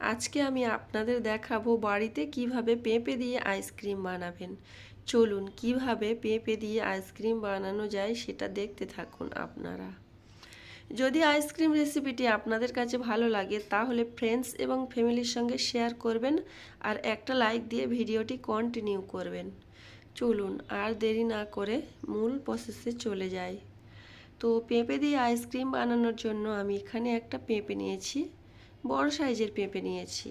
আজকে আমি আপনাদের দেখাবো বাড়িতে কীভাবে পেঁপে দিয়ে আইসক্রিম বানাবেন। চলুন, কীভাবে পেঁপে দিয়ে আইসক্রিম বানানো যায় সেটা দেখতে থাকুন আপনারা। যদি আইসক্রিম রেসিপিটি আপনাদের কাছে ভালো লাগে, তাহলে ফ্রেন্ডস এবং ফ্যামিলির সঙ্গে শেয়ার করবেন আর একটা লাইক দিয়ে ভিডিওটি কন্টিনিউ করবেন। চলুন, আর দেরি না করে মূল প্রসেসে চলে যাই। তো পেঁপে দিয়ে আইসক্রিম বানানোর জন্য আমি এখানে একটা পেঁপে নিয়েছি। বড় সাইজের পেঁপে নিয়েছি।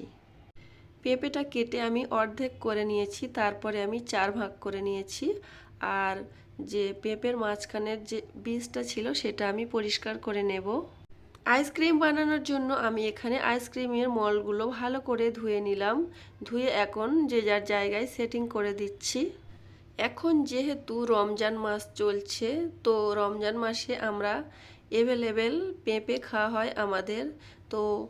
পেঁপেটা কেটে আমি অর্ধেক করে নিয়েছি, তারপরে আমি চার ভাগ করে নিয়েছি। আর যে পেঁপের মাঝখানের যে বীজটা ছিল, সেটা আমি পরিষ্কার করে নেব। আইসক্রিম বানানোর জন্য আমি এখানে আইসক্রিমের মলগুলো ভালো করে ধুয়ে নিলাম। ধুয়ে এখন যে যার জায়গায় সেটিং করে দিচ্ছি। এখন যেহেতু রমজান মাস চলছে, তো রমজান মাসে আমরা অ্যাভেলেবেল পেঁপে খাওয়া হয় আমাদের। তো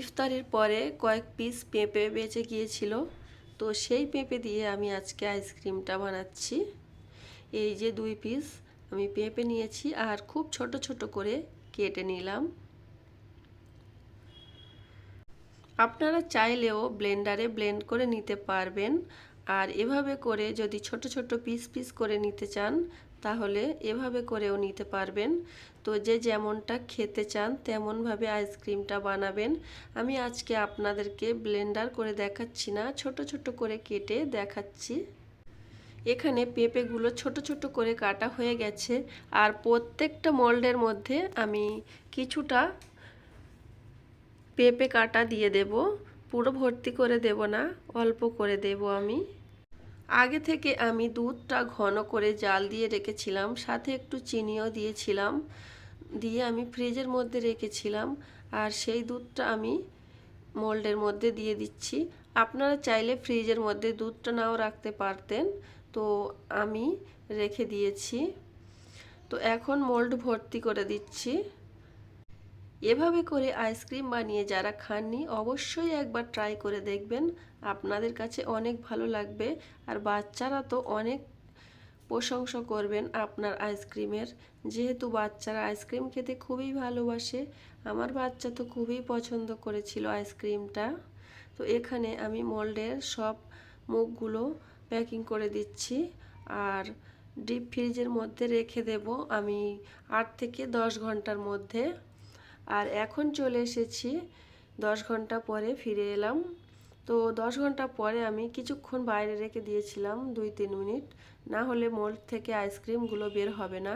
ইফতারের পরে কয়েক পিস পেঁপে বেঁচে গিয়েছিল। তো সেই পেঁপে দিয়ে আমি আজকে আইসক্রিমটা বানাচ্ছি। এই যে দুই পিস আমি পেঁপে নিয়েছি আর খুব ছোট ছোট করে কেটে নিলাম। আপনারা চাইলেও ব্লেন্ডারে ব্লেন্ড করে নিতে পারবেন। আর এভাবে করে যদি ছোট ছোট পিস পিস করে নিতে চান তাহলে এভাবে করেও নিতে পারবেন। তো যে যেমনটা খেতে চান, তেমনভাবে আইসক্রিমটা বানাবেন। আমি আজকে আপনাদেরকে ব্লেন্ডার করে দেখাচ্ছি না, ছোট ছোট করে কেটে দেখাচ্ছি। এখানে পেঁপেগুলো ছোট ছোট করে কাটা হয়ে গেছে আর প্রত্যেকটা মোল্ডের মধ্যে আমি কিছুটা পেঁপে কাটা দিয়ে দেব। পুরো ভর্তি করে দেব না, অল্প করে দেব আমি। আগে থেকে আমি দুধটা ঘন করে জাল দিয়ে রেখেছিলাম, সাথে একটু চিনিও দিয়েছিলাম, দিয়ে আমি ফ্রিজের মধ্যে রেখেছিলাম, আর সেই দুধটা আমি মোল্ডের মধ্যে দিয়ে দিচ্ছি। আপনারা চাইলে ফ্রিজের মধ্যে দুধটা নাও রাখতে পারতেন, তো আমি রেখে দিয়েছি। তো এখন মোল্ড ভর্তি করে দিচ্ছি। এভাবে করে আইসক্রিম বানিয়ে যারা খাননি, অবশ্যই একবার ট্রাই করে দেখবেন। আপনাদের কাছে অনেক ভালো লাগবে আর বাচ্চারা তো অনেক প্রশংসা করবেন আপনার আইসক্রিমের। যেহেতু বাচ্চারা আইসক্রিম খেতে খুবই ভালোবাসে, আমার বাচ্চা তো খুবই পছন্দ করেছিল আইসক্রিমটা। তো এখানে আমি মোল্ডের সব মুখগুলো প্যাকিং করে দিচ্ছি আর ডিপ ফ্রিজের মধ্যে রেখে দেব আমি আট থেকে দশ ঘণ্টার মধ্যে। আর এখন চলে এসেছি। দশ ঘণ্টা পরে ফিরে এলাম। তো দশ ঘণ্টা পরে আমি কিছুক্ষণ বাইরে রেখে দিয়েছিলাম দুই তিন মিনিট। না হলে মোল্ড থেকে আইসক্রিমগুলো বের হবে না।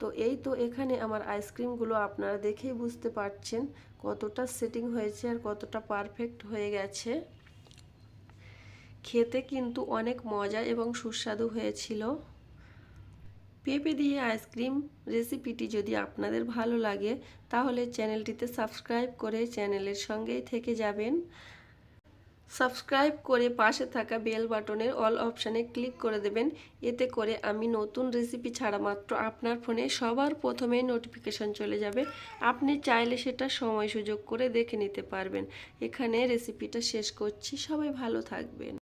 তো এই তো এখানে আমার আইসক্রিমগুলো আপনারা দেখেই বুঝতে পারছেন কতটা সেটিং হয়েছে আর কতটা পারফেক্ট হয়ে গেছে। খেতে কিন্তু অনেক মজা এবং সুস্বাদু হয়েছিল। পেঁপে দিয়ে আইসক্রিম রেসিপিটি যদি আপনাদের ভালো লাগে, তাহলে চ্যানেলটিতে সাবস্ক্রাইব করে চ্যানেলের সঙ্গেই থেকে যাবেন। সাবস্ক্রাইব করে পাশে থাকা বেল বাটনের অল অপশানে ক্লিক করে দেবেন। এতে করে আমি নতুন রেসিপি ছাড়া মাত্র আপনার ফোনে সবার প্রথমেই নোটিফিকেশন চলে যাবে। আপনি চাইলে সেটা সময় সুযোগ করে দেখে নিতে পারবেন। এখানে রেসিপিটা শেষ করছি। সবাই ভালো থাকবেন।